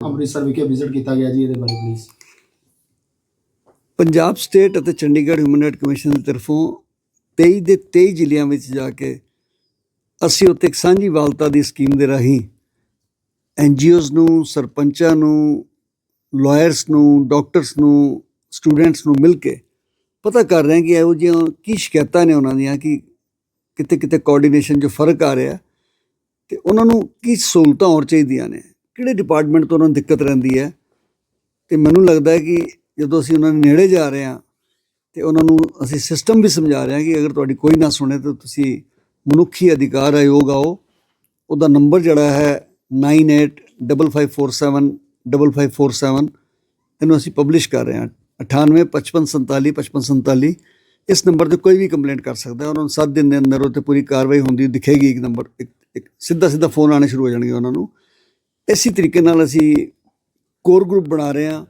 ਅੰਮ੍ਰਿਤਸਰ ਵਿਖੇ ਵਿਜ਼ਿਟ ਕੀਤਾ ਗਿਆ ਜੀ ਇਹਦੇ ਬਾਰੇ ਪਲੀਜ਼ ਪੰਜਾਬ ਸਟੇਟ ਅਤੇ ਚੰਡੀਗੜ੍ਹ ਹਿਊਮਨ ਰਾਈਟ ਕਮਿਸ਼ਨ ਦੀ ਤਰਫੋਂ 23 ਦੇ 23 ਜ਼ਿਲ੍ਹਿਆਂ ਵਿੱਚ ਜਾ ਕੇ ਅਸੀਂ ਉੱਥੇ ਇੱਕ ਸਾਂਝੀ ਵਾਲਤਾ ਦੀ ਸਕੀਮ ਦੇ ਰਾਹੀਂ ਐਨਜੀਓਜ਼ ਨੂੰ, ਸਰਪੰਚਾਂ ਨੂੰ ਲਾਇਰਸ ਨੂੰ ਡਾਕਟਰਸ ਨੂੰ ਸਟੂਡੈਂਟਸ ਨੂੰ ਮਿਲ ਕੇ ਪਤਾ ਕਰ ਰਹੇ ਹਾਂ ਕਿ ਇਹੋ ਜਿਹੀਆਂ ਕੀ ਸ਼ਿਕਾਇਤਾਂ ਨੇ ਉਹਨਾਂ ਦੀਆਂ ਕਿ ਕਿਤੇ ਕਿਤੇ ਕੋਆਰਡੀਨੇਸ਼ਨ 'ਚ ਫ਼ਰਕ ਆ ਰਿਹਾ ਤੇ ਉਹਨਾਂ ਨੂੰ ਕੀ ਸਹੂਲਤਾਂ ਹੋਰ ਚਾਹੀਦੀਆਂ ਨੇ। ਕਿਹੜੇ ਡਿਪਾਰਟਮੈਂਟ ਤੋਂ ਉਹਨਾਂ ਨੂੰ ਦਿੱਕਤ ਰਹਿੰਦੀ ਹੈ? ਤੇ ਮੈਨੂੰ ਲੱਗਦਾ ਹੈ ਕਿ ਜਦੋਂ ਅਸੀਂ ਉਹਨਾਂ ਦੇ ਨੇੜੇ ਜਾ ਰਹੇ ਹਾਂ ਤੇ ਉਹਨਾਂ ਨੂੰ ਅਸੀਂ ਸਿਸਟਮ ਵੀ ਸਮਝਾ ਰਹੇ ਹਾਂ ਕਿ ਅਗਰ ਤੁਹਾਡੀ ਕੋਈ ਨਾ ਸੁਣੇ ਤਾਂ ਤੁਸੀਂ ਮਨੁੱਖੀ ਅਧਿਕਾਰ ਆਯੋਗ ਆਓ। ਉਹਦਾ ਨੰਬਰ ਜਿਹੜਾ ਹੈ 9855475547 ਇਹਨੂੰ ਅਸੀਂ ਪਬਲਿਸ਼ ਕਰ ਰਹੇ ਹਾਂ। 9855475547 ਇਸ ਨੰਬਰ ਤੇ ਕੋਈ ਵੀ ਕੰਪਲੇਂਟ ਕਰ ਸਕਦਾ ਹੈ। ਉਹਨਾਂ ਨੂੰ 7 ਦਿਨ ਦੇ ਅੰਦਰ ਉਹ 'ਤੇ ਪੂਰੀ ਕਾਰਵਾਈ ਹੁੰਦੀ, ਦਿਖੇਗੀ ਇੱਕ ਨੰਬਰ ਇੱਕ ਇੱਕ ਸਿੱਧਾ ਸਿੱਧਾ ਫੋਨ ਆਣੇ ਸ਼ੁਰੂ ਹੋ ਜਾਣਗੇ ਉਹਨਾਂ ਨੂੰ। ਇਸੇ ਤਰੀਕੇ ਨਾਲ ਅਸੀਂ ਕੋਰ ਗਰੁੱਪ ਬਣਾ ਰਹੇ ਹਾਂ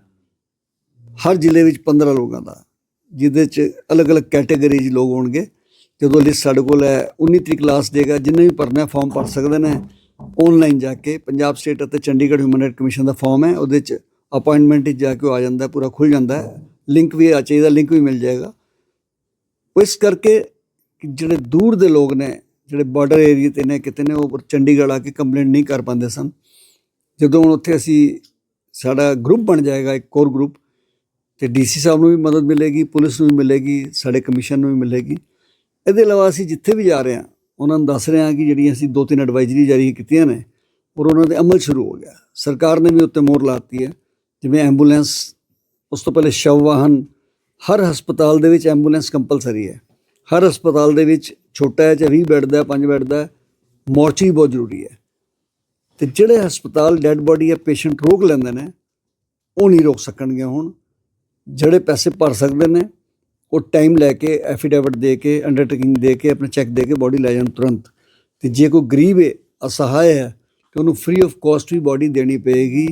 ਹਰ ਜ਼ਿਲ੍ਹੇ ਵਿੱਚ 15 ਲੋਕਾਂ ਦਾ, ਜਿਹਦੇ ਚ ਅਲੱਗ-ਅਲੱਗ ਕੈਟਾਗਰੀ 'ਚ ਲੋਕ ਹੋਣਗੇ। ਜਦੋਂ ਲਿਸਟ ਸਾਡੇ ਕੋਲ ਹੈ 19 ਤਰੀਕ ਲਾਸਟ ਦੇਗਾ ਜਿੰਨੇ ਵੀ ਭਰਨਾ ਫਾਰਮ ਭਰ ਸਕਦੇ ਨੇ। ਆਨਲਾਈਨ ਜਾ ਕੇ ਪੰਜਾਬ ਸਟੇਟ ਅਤੇ ਚੰਡੀਗੜ੍ਹ ਹਿਊਮਨ ਰਾਈਟ ਕਮਿਸ਼ਨ ਦਾ ਫਾਰਮ ਹੈ, ਉਹਦੇ ਚ ਅਪਾਇੰਟਮੈਂਟ 'ਚ ਜਾ ਕੇ ਉਹ ਆ ਜਾਂਦਾ ਪੂਰਾ ਖੁੱਲ ਜਾਂਦਾ ਲਿੰਕ ਵੀ ਆ ਚਾਹੀਦਾ ਲਿੰਕ ਵੀ ਮਿਲ ਜਾਏਗਾ। ਇਸ ਕਰਕੇ ਜਿਹੜੇ ਦੂਰ ਦੇ ਲੋਕ ਨੇ, ਜਿਹੜੇ ਬਾਰਡਰ ਏਰੀਆ ਤੇ ਨੇ, ਕਿਤੇ ਨੇ, ਉਹ ਚੰਡੀਗੜ੍ਹ ਆ ਕੇ ਕੰਪਲੇਂਟ ਨਹੀਂ ਕਰ ਪਾਉਂਦੇ ਸਨ। ਜਦੋਂ ਹੁਣ ਉੱਥੇ ਅਸੀਂ ਸਾਡਾ ਗਰੁੱਪ ਬਣ ਜਾਏਗਾ, ਇੱਕ ਕੋਰ ਗਰੁੱਪ ਤੇ ਡੀਸੀ ਸਾਹਿਬ ਨੂੰ ਵੀ ਮਦਦ ਮਿਲੇਗੀ, ਪੁਲਿਸ ਨੂੰ ਵੀ ਮਿਲੇਗੀ, ਸਾਡੇ ਕਮਿਸ਼ਨ ਨੂੰ ਵੀ ਮਿਲੇਗੀ। ਇਹਦੇ ਇਲਾਵਾ ਅਸੀਂ ਜਿੱਥੇ ਵੀ ਜਾ ਰਹੇ ਹਾਂ, ਉਹਨਾਂ ਨੂੰ ਦੱਸ ਰਹੇ ਹਾਂ ਕਿ ਜਿਹੜੀਆਂ ਅਸੀਂ ਦੋ ਤਿੰਨ ਐਡਵਾਈਜ਼ਰੀ ਜਾਰੀ ਕੀਤੀਆਂ ਨੇ, ਔਰ ਉਹਨਾਂ ਦੇ ਅਮਲ ਸ਼ੁਰੂ ਹੋ ਗਿਆ। ਸਰਕਾਰ ਨੇ ਵੀ ਉੱਤੇ ਮੋਹਰ ਲਾਤੀ ਹੈ, ਜਿਵੇਂ ਐਂਬੂਲੈਂਸ ਉਸ ਤੋਂ ਪਹਿਲੇ ਸ਼ਵ ਵਾਹਨ, ਹਰ ਹਸਪਤਾਲ ਦੇ ਵਿੱਚ ਐਂਬੂਲੈਂਸ ਕੰਪਲਸਰੀ ਹੈ। ਹਰ ਹਸਪਤਾਲ ਦੇ ਵਿੱਚ ਛੋਟਾ ਹੈ, ਚਾਹੇ 20 ਬੈੱਡ ਦਾ 5 ਬੈੱਡ ਦਾ ਮੋਰਚੀ ਬਹੁਤ ਜ਼ਰੂਰੀ ਹੈ। ਤੇ ਜਿਹੜੇ ਹਸਪਤਾਲ ਡੈੱਡ ਬੋਡੀ ਜਾਂ ਪੇਸ਼ੈਂਟ ਰੋਕ ਲੈਂਦੇ ਨੇ, ਉਹ ਨਹੀਂ ਰੋਕ ਸਕਣਗੇ ਹੁਣ। ਜਿਹੜੇ ਪੈਸੇ ਭਰ ਸਕਦੇ ਨੇ, ਉਹ ਟਾਈਮ ਲੈ ਕੇ ਐਫੀਡੇਵਿਟ ਦੇ ਕੇ ਅੰਡਰਟੇਕਿੰਗ ਦੇ ਕੇ, ਆਪਣਾ ਚੈੱਕ ਦੇ ਕੇ ਬੋਡੀ ਲੈ ਜਾਣ ਤੁਰੰਤ। ਤੇ ਜੇ ਕੋਈ ਗਰੀਬ ਹੈ, ਅਸਹਾਇ ਹੈ, ਤੇ ਉਹਨੂੰ ਫ੍ਰੀ ਆਫ ਕਾਸਟ ਵੀ ਬੋਡੀ ਦੇਣੀ ਪਏਗੀ।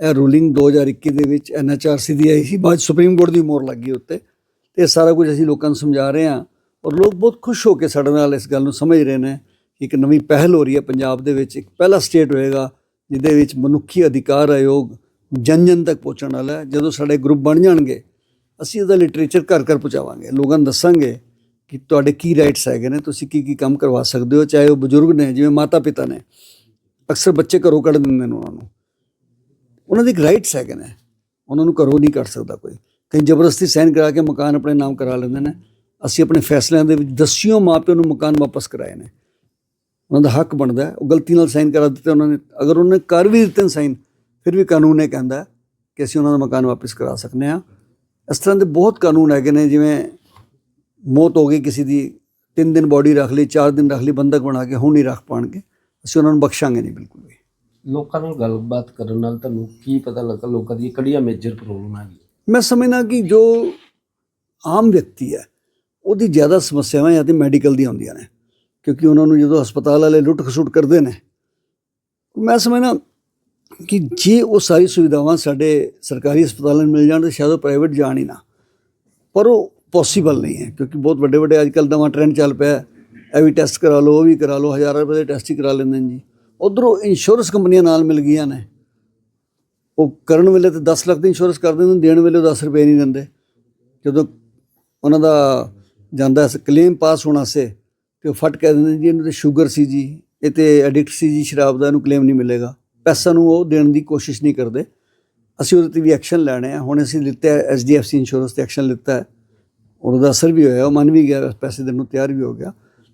ਇਹ ਰੂਲਿੰਗ 2021 ਦੇ ਵਿੱਚ ਐਨਐਚਆਰਸੀ ਦੀ ਆਈ ਸੀ, ਬਾਅਦ 'ਚ ਸੁਪਰੀਮ ਕੋਰਟ ਦੀ ਮੋਹਰ ਲੱਗੀ ਉੱਤੇ। ਤੇ ਇਹ ਸਾਰਾ ਕੁਝ ਅਸੀਂ ਲੋਕਾਂ ਨੂੰ ਸਮਝਾ ਰਹੇ ਹਾਂ ਔਰ ਲੋਕ ਬਹੁਤ ਖੁਸ਼ ਹੋ ਕੇ ਸਾਡੇ ਨਾਲ ਇਸ ਗੱਲ ਨੂੰ ਸਮਝ ਰਹੇ ਨੇ। ਇੱਕ ਨਵੀਂ ਪਹਿਲ ਹੋ ਰਹੀ ਹੈ ਪੰਜਾਬ ਦੇ ਵਿੱਚ। ਇੱਕ ਪਹਿਲਾ ਸਟੇਟ ਹੋਏਗਾ ਜਿਹਦੇ ਵਿੱਚ ਮਨੁੱਖੀ ਅਧਿਕਾਰ ਆਯੋਗ ਜਨ ਜਨ ਤੱਕ ਪਹੁੰਚਣ ਵਾਲਾ ਹੈ। ਜਦੋਂ ਸਾਡੇ ਗਰੁੱਪ ਬਣ ਜਾਣਗੇ, ਅਸੀਂ ਇਹਦਾ ਲਿਟਰੇਚਰ ਘਰ ਘਰ ਪਹੁੰਚਾਵਾਂਗੇ। ਲੋਕਾਂ ਨੂੰ ਦੱਸਾਂਗੇ ਕਿ ਤੁਹਾਡੇ ਕੀ ਰਾਈਟਸ ਹੈਗੇ ਨੇ, ਤੁਸੀਂ ਕੀ ਕੀ ਕੰਮ ਕਰਵਾ ਸਕਦੇ ਹੋ, ਚਾਹੇ ਉਹ ਬਜ਼ੁਰਗ ਨੇ, ਜਿਵੇਂ ਮਾਤਾ ਪਿਤਾ ਨੇ। ਅਕਸਰ ਬੱਚੇ ਘਰੋਂ ਕੱਢ ਦਿੰਦੇ ਨੇ ਉਹਨਾਂ ਨੂੰ। ਉਹਨਾਂ ਦੇ ਇੱਕ ਰਾਈਟਸ ਹੈਗੇ ਨੇ। ਉਹਨਾਂ ਨੂੰ ਘਰੋਂ ਨਹੀਂ ਕੱਢ ਸਕਦਾ ਕੋਈ। ਕਈ ਜ਼ਬਰਦਸਤੀ ਸਾਈਨ ਕਰਾ ਕੇ ਮਕਾਨ ਆਪਣੇ ਨਾਮ ਕਰਾ ਲੈਂਦੇ ਨੇ। ਅਸੀਂ ਆਪਣੇ ਫੈਸਲਿਆਂ ਦੇ ਵਿੱਚ ਦਸਿਓ ਮਾਪਿਆਂ ਨੂੰ ਮਕਾਨ ਵਾਪਸ ਕਰਾਏ ਨੇ। ਉਹਨਾਂ ਦਾ ਹੱਕ ਬਣਦਾ ਹੈ ਉਹ ਗਲਤੀ ਨਾਲ ਸਾਈਨ ਕਰਾ ਦਿੱਤੇ ਉਹਨਾਂ ਨੇ। ਅਗਰ ਉਹਨੇ ਕਰ ਵੀ ਦਿੱਤੇ ਸਾਈਨ ਫਿਰ ਵੀ ਕਾਨੂੰਨ ਇਹ ਕਹਿੰਦਾ ਹੈ ਕਿ ਅਸੀਂ ਉਹਨਾਂ ਦਾ ਮਕਾਨ ਵਾਪਸ ਕਰਾ ਸਕਨੇ ਆ ਇਸ ਤਰ੍ਹਾਂ ਦੇ ਬਹੁਤ ਕਾਨੂੰਨ ਹੈਗੇ ਨੇ ਜਿਵੇਂ ਮੌਤ ਹੋ ਗਈ ਕਿਸੇ ਦੀ 3 ਦਿਨ ਬੋਡੀ ਰੱਖ ਲਈ 4 ਦਿਨ ਰੱਖ ਲਈ ਬੰਦਕ ਬਣਾ ਕੇ ਹੁਣ ਨਹੀਂ ਰੱਖ ਪਾਣਗੇ ਅਸੀਂ ਉਹਨਾਂ ਨੂੰ ਬਖਸ਼ਾਂਗੇ ਨਹੀਂ ਬਿਲਕੁਲ ਵੀ। ਲੋਕਾਂ ਨਾਲ ਗੱਲਬਾਤ ਕਰਨ ਨਾਲ ਤੁਹਾਨੂੰ ਕੀ ਪਤਾ ਲੱਗਾ? ਲੋਕਾਂ ਦੀ ਕਿਹੜੀਆਂ ਮੇਜਰ ਪ੍ਰੋਬਲਮ ਹੈਗੀ ਮੈਂ ਸਮਝਦਾ ਕਿ ਜੋ ਆਮ ਵਿਅਕਤੀ ਹੈ ਉਹਦੀ ਜ਼ਿਆਦਾ ਸਮੱਸਿਆਵਾਂ ਜਾਂ ਤੇ ਮੈਡੀਕਲ ਦੀਆਂ ਹੁੰਦੀਆਂ ਨੇ। ਕਿਉਂਕਿ ਉਹਨਾਂ ਨੂੰ ਜਦੋਂ ਹਸਪਤਾਲ ਵਾਲੇ ਲੁੱਟ ਖਸੁੱਟ ਕਰਦੇ ਨੇ, ਮੈਂ ਸਮਝਣਾ ਕਿ ਜੇ ਉਹ ਸਾਰੀ ਸੁਵਿਧਾਵਾਂ ਸਾਡੇ ਸਰਕਾਰੀ ਹਸਪਤਾਲਾਂ ਨੂੰ ਮਿਲ ਜਾਣ ਤਾਂ ਸ਼ਾਇਦ ਉਹ ਪ੍ਰਾਈਵੇਟ ਜਾਣ ਹੀ ਨਾ। ਪਰ ਉਹ ਪੋਸੀਬਲ ਨਹੀਂ ਹੈ ਕਿਉਂਕਿ ਬਹੁਤ ਵੱਡੇ ਵੱਡੇ ਅੱਜਕੱਲ ਨਵਾਂ ਟ੍ਰੈਂਡ ਚੱਲ ਪਿਆ ਇਹ ਵੀ ਟੈਸਟ ਕਰਾ ਲਓ, ਉਹ ਵੀ ਕਰਾ ਲਓ, ਹਜ਼ਾਰਾਂ ਰੁਪਏ ਦੇ ਟੈਸਟ ਹੀ ਕਰਾ ਲੈਂਦੇ ਨੇ ਜੀ। ਉਧਰੋਂ ਇੰਸ਼ੋਰੈਂਸ ਕੰਪਨੀਆਂ ਨਾਲ ਮਿਲ ਗਈਆਂ ਨੇ। ਉਹ ਕਰਨ ਵੇਲੇ ਤੇ 10 ਲੱਖ ਦੀ ਇੰਸ਼ੋਰੈਂਸ ਕਰ ਦਿੰਦੇ ਨੇ, ਦੇਣ ਵੇਲੇ ਉਹ 10 ਰੁਪਏ ਨਹੀਂ ਦਿੰਦੇ। ਜਦੋਂ ਉਹਨਾਂ ਦਾ ਜਾਂਦਾ ਕਲੇਮ ਪਾਸ ਹੋਣਾ ਸੇ ਤੇ ਉਹ ਫਟ ਕਹਿ ਦਿੰਦੇ ਜੀ ਇਹਨੂੰ ਤੇ ਸ਼ੂਗਰ ਸੀ ਜੀ ਇਹ ਤੇ ਐਡਿਕਟ ਸੀ ਜੀ ਸ਼ਰਾਬ ਦਾ ਇਹਨੂੰ ਕਲੇਮ ਨਹੀਂ ਮਿਲੇਗਾ। ਪੈਸਾ ਨੂੰ ਉਹ ਦੇਣ ਦੀ ਕੋਸ਼ਿਸ਼ ਨਹੀਂ ਕਰਦੇ। ਅਸੀਂ ਉਹਦੇ ਤੇ ਵੀ ਐਕਸ਼ਨ ਲੈਣੇ ਆ। ਹੁਣ ਅਸੀਂ ਲਿੱਤਾ ਐਸਡੀਐਫਸੀ ਇੰਸ਼ੋਰੈਂਸ ਤੇ ਐਕਸ਼ਨ ਲਿੱਤਾ ਹੈ। ਉਹਦਾ ਅਸਰ ਵੀ ਹੋਇਆ ਉਹ ਮੰਨ ਵੀ ਗਿਆ ਪੈਸੇ ਦੇਣ ਨੂੰ ਤਿਆਰ ਵੀ ਹੋ ਗਿਆ।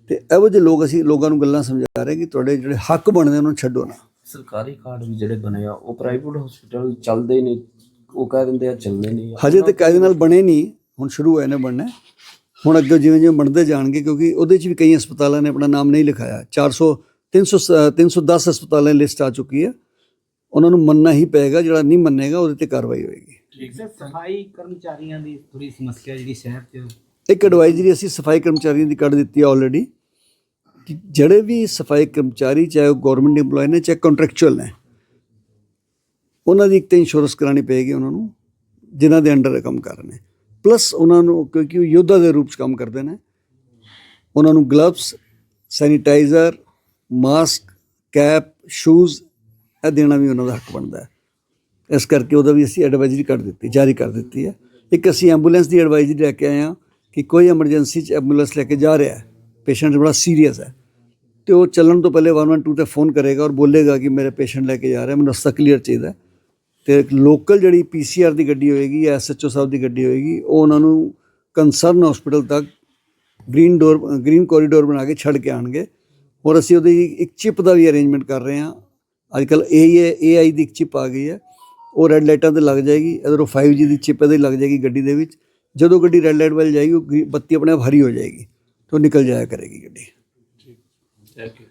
ਤੇ ਇਹੋ ਜਿਹੇ ਲੋਕ ਅਸੀਂ ਲੋਕਾਂ ਨੂੰ ਗੱਲਾਂ ਸਮਝਾ ਰਹੇ ਕਿ ਤੁਹਾਡੇ ਜਿਹੜੇ ਹੱਕ ਬਣਦੇ ਉਹਨਾਂ ਨੂੰ ਛੱਡੋ ਨਾ। ਸਰਕਾਰੀ ਕਾਰਡ ਵੀ ਜਿਹੜੇ ਬਣੇ ਆ ਉਹ ਪ੍ਰਾਈਵੇਟ ਹਸਪੀਟਲ ਚੱਲਦੇ ਨਹੀਂ। ਉਹ ਕਹਿ ਦਿੰਦੇ ਆ ਚੱਲਦੇ ਨਹੀਂ ਹਜੇ ਤੇ ਕਾਇਦੇ ਨਾਲ ਬਣੇ ਨਹੀਂ ਹੁਣ ਸ਼ੁਰੂ ਹੋਏ ਨੇ ਬਣਨੇ। ਹੁਣ ਅੱਗੇ ਜਿਵੇਂ ਜਿਵੇਂ ਬਣਦੇ ਜਾਣਗੇ ਕਿਉਂਕਿ ਉਹਦੇ 'ਚ ਵੀ ਕਈ ਹਸਪਤਾਲਾਂ ਨੇ ਆਪਣਾ ਨਾਮ ਨਹੀਂ ਲਿਖਾਇਆ। 400 300 310 ਹਸਪਤਾਲਾਂ ਦੀ ਲਿਸਟ ਆ ਚੁੱਕੀ ਹੈ। ਉਹਨਾਂ ਨੂੰ ਮੰਨਣਾ ਹੀ ਪਏਗਾ ਜਿਹੜਾ ਨਹੀਂ ਮੰਨੇਗਾ ਉਹਦੇ ਤੇ ਕਾਰਵਾਈ ਹੋਏਗੀ। ਸਰ ਸਫ਼ਾਈ ਕਰਮਚਾਰੀਆਂ ਦੀ ਥੋੜੀ ਸਮੱਸਿਆ ਜਿਹੜੀ ਸ਼ਹਿਰ 'ਚ। ਇੱਕ ਐਡਵਾਈਜ਼ਰੀ ਅਸੀਂ ਸਫ਼ਾਈ ਕਰਮਚਾਰੀਆਂ ਦੀ ਕੱਢ ਦਿੱਤੀ ਹੈ ਆਲਰੇਡੀ ਕਿ ਜਿਹੜੇ ਵੀ ਸਫ਼ਾਈ ਕਰਮਚਾਰੀ ਚਾਹੇ ਉਹ ਗਵਰਨਮੈਂਟ EMPLOYE ਨੇ ਚਾਹੇ ਕੰਟਰੈਕਚੁਅਲ ਨੇ ਉਹਨਾਂ ਦੀ ਇੱਕ ਤਾਂ ਇੰਸ਼ੋਰੈਂਸ ਕਰਾਣੀ ਪਏਗੀ ਉਹਨਾਂ ਨੂੰ ਜਿਨ੍ਹਾਂ ਦੇ ਅੰਡਰ ਕੰਮ ਕਰ ਰਹੇ ਨੇ। ਪਲੱਸ ਉਹਨਾਂ ਨੂੰ ਕਿਉਂਕਿ ਉਹ ਯੋਧਾ ਦੇ ਰੂਪ 'ਚ ਕੰਮ ਕਰਦੇ ਨੇ। ਉਹਨਾਂ ਨੂੰ gloves sanitiser mask cap shoes ਇਹ ਦੇਣਾ ਵੀ ਉਹਨਾਂ ਦਾ ਹੱਕ ਬਣਦਾ ਹੈ। ਇਸ ਕਰਕੇ ਉਹਦਾ ਵੀ ਅਸੀਂ ਐਡਵਾਈਜ਼ਰੀ ਕੱਢ ਦਿੱਤੀ, ਜਾਰੀ ਕਰ ਦਿੱਤੀ ਹੈ। ਇੱਕ ਅਸੀਂ ਐਂਬੂਲੈਂਸ ਦੀ ਐਡਵਾਈਜ਼ਰੀ ਲੈ ਕੇ ਆਏ ਹਾਂ ਕਿ ਕੋਈ ਐਮਰਜੈਂਸੀ 'ਚ ਐਂਬੂਲੈਂਸ ਲੈ ਕੇ ਜਾ ਰਿਹਾ ਹੈ। ਪੇਸ਼ੈਂਟ ਬੜਾ ਸੀਰੀਅਸ ਹੈ। ਤੇ ਉਹ ਚੱਲਣ ਤੋਂ ਪਹਿਲੇ 112 ਤੇ ਫੋਨ ਕਰੇਗਾ ਔਰ ਬੋਲੇਗਾ ਕਿ ਮੇਰੇ ਪੇਸ਼ੈਂਟ ਲੈ ਕੇ ਜਾ ਰਿਹਾ, ਮੈਨੂੰ ਰਸਤਾ ਕਲੀਅਰ ਚਾਹੀਦਾ ਤੇ ਲੋਕਲ ਜਿਹੜੀ ਪੀਸੀਆਰ ਦੀ ਗੱਡੀ ਹੋਏਗੀ ਜਾਂ ਐਸਐਚਓ ਸਾਹਿਬ ਦੀ ਗੱਡੀ ਹੋਏਗੀ, ਉਹ ਉਹਨਾਂ ਨੂੰ ਕੰਸਰਨ ਹਸਪੀਟਲ ਤੱਕ ਗ੍ਰੀਨ ਡੋਰ ਗ੍ਰੀਨ ਕੋਰੀਡੋਰ ਬਣਾ ਕੇ ਛੱਡ ਕੇ ਆਣਗੇ ਔਰ ਅਸੀਂ ਉਹਦੀ ਇੱਕ ਚਿਪ ਦਾ ਵੀ ਅਰੇਂਜਮੈਂਟ ਕਰ ਰਹੇ ਹਾਂ। ਅੱਜ ਕੱਲ ਏ ਏਆਈ ਦੀ ਇੱਕ ਚਿਪ ਆ ਗਈ ਹੈ। ਉਹ ਰੈੱਡ ਲਾਈਟਾਂ ਤੇ ਲੱਗ ਜਾਏਗੀ ਇਧਰੋਂ 5G ਦੀ ਚਿਪ ਇਹਦੇ ਲੱਗ ਜਾਏਗੀ ਗੱਡੀ ਦੇ ਵਿੱਚ। ਜਦੋਂ ਗੱਡੀ ਰੈੱਡ ਲਾਈਟ ਵੱਲ ਜਾਏਗੀ, ਉਹ ਗਰੀ- ਬੱਤੀ ਆਪਣੇ ਆਪ ਹਰੀ ਹੋ ਜਾਏਗੀ। ਤੇ ਉਹ ਨਿਕਲ ਜਾਇਆ ਕਰੇਗੀ ਗੱਡੀ। Thank you